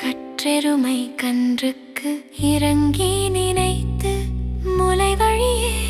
கற்றெருமை கன்றுக்கு இறங்கி நினைத்து முலை வழியே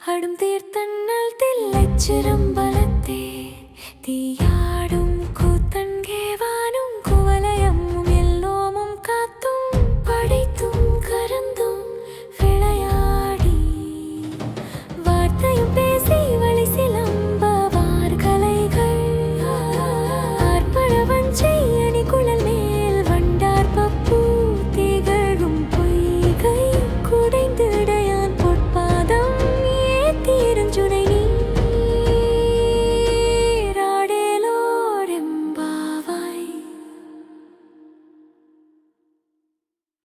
അടും തീർത്തണ്ണൽ തില്ലച്ചിരം ബലത്തേ